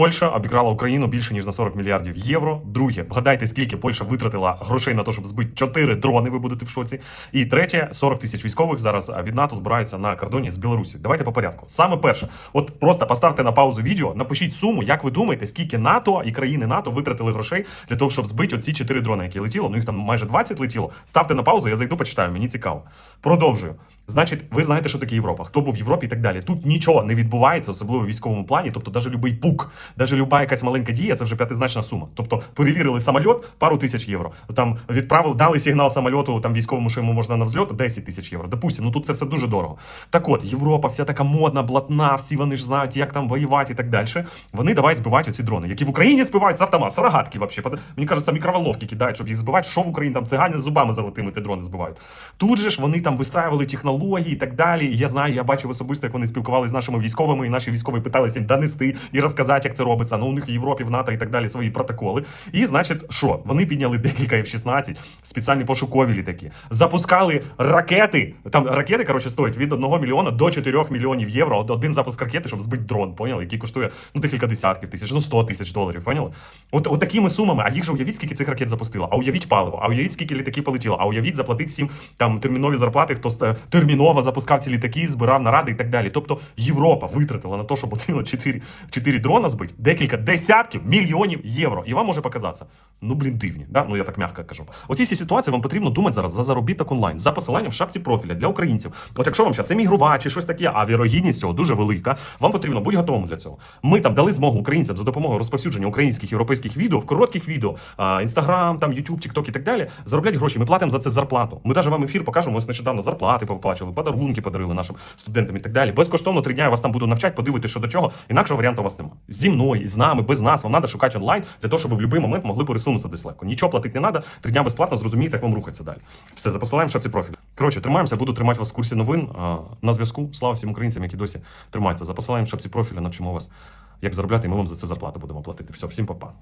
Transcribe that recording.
Польща обікрала Україну більше ніж на 40 мільярдів євро. Друге, вгадайте, скільки Польща витратила грошей на те, щоб збити 4 дрони. Ви будете в шоці. І третє, 40 тисяч військових зараз від НАТО збираються на кордоні з Білорусі. Давайте по порядку. Саме перше, от просто поставте на паузу відео, напишіть суму, як ви думаєте, скільки НАТО і країни НАТО витратили грошей для того, щоб збити оці 4 дрони, які летіло. Ну їх там майже 20 летіло. Ставте на паузу, я зайду, почитаю. Мені цікаво. Продовжую. Значить, ви знаєте, що таке Європа, хто був в Європі і так далі. Тут нічого не відбувається, особливо в військовому плані. Тобто, навіть любий пук, навіть люба якась маленька дія, це вже п'ятизначна сума. Тобто, перевірили самоліт, пару тисяч євро. Там відправили, дали сигнал самольоту там військовому, що йому можна на взльот, 10 тисяч євро. Допустим, ну тут це все дуже дорого. Так от, Європа, вся така модна, блатна, всі вони ж знають, як там воювати і так далі. Вони давай збивають оці дрони, які в Україні збивають з автомат, з рогатки вообще. Мені кажеться, мікроволновки кидають, щоб їх збивати. Що в Україні там цигані з зубами золотими ті дрони збивають. Тут же ж вони там вистраювали технології і так далі. Я знаю, я бачив особисто, як вони спілкувалися з нашими військовими, і наші військові питалися їм донести і розказати, як це робиться. Ну у них в Європі, в НАТО і так далі свої протоколи. І значить, що вони підняли декілька F-16, спеціальні пошукові літаки, запускали ракети. Там ракети, коротше, стоять від 1 мільйона до 4 мільйонів євро. Один запуск ракети, щоб збити дрон, поняли, який коштує ну декілька десятків тисяч, ну 100 тисяч доларів. Поняли? От, от такими сумами. А їх же уявіть, скільки цих ракет запустило, а уявіть паливо, а уявіть, скільки літаків полетіло, а уявіть, заплатить всім там термінові зарплати, хто е, терміново запускав ці літаки, збирав наради і так далі. Тобто Європа витратила на те, щоб оцінило 4, 4 дрона збити, декілька десятків мільйонів євро. І вам може показатися, ну блін, дивні. Да? Ну я так м'яко кажу. Оці всі ситуації вам потрібно думати зараз за заробіток онлайн, за посиланням в шапці профіля для українців. От якщо вам зараз емігрува чи щось таке, а вірогідність цього дуже велика, вам потрібно бути готовим для цього. Ми там дали змогу українцям за допомогою розповсюдження українських європейських відео в коротких відео, інстаграм, там Ютуб, Тікток і так далі. Зароблять гроші. Ми платимо за це зарплату. Ми навіть вам ефір покажемо. Ось нещодавно зарплати повиплачували, подарунки подарили нашим студентам і так далі. Безкоштовно три дня я вас там буду навчати, подивитися, що до чого. Інакшого варіанту у вас немає. Зі мною, з нами, без нас. Вам треба шукати онлайн для того, щоб ви в будь-який момент могли пересунутися десь легко. Нічого платити не треба. Три дня безплатно зрозумієте, як вам рухатися далі. Все, за посиланням в шапці профіль. Коротше, тримаємося, буду тримати вас в курсі новин. На зв'язку. Слава всім українцям, які досі тримаються. За посиланням в шапці профіля навчимо вас, як заробляти, і ми вам за це зарплату будемо платити. Все, всім па-па.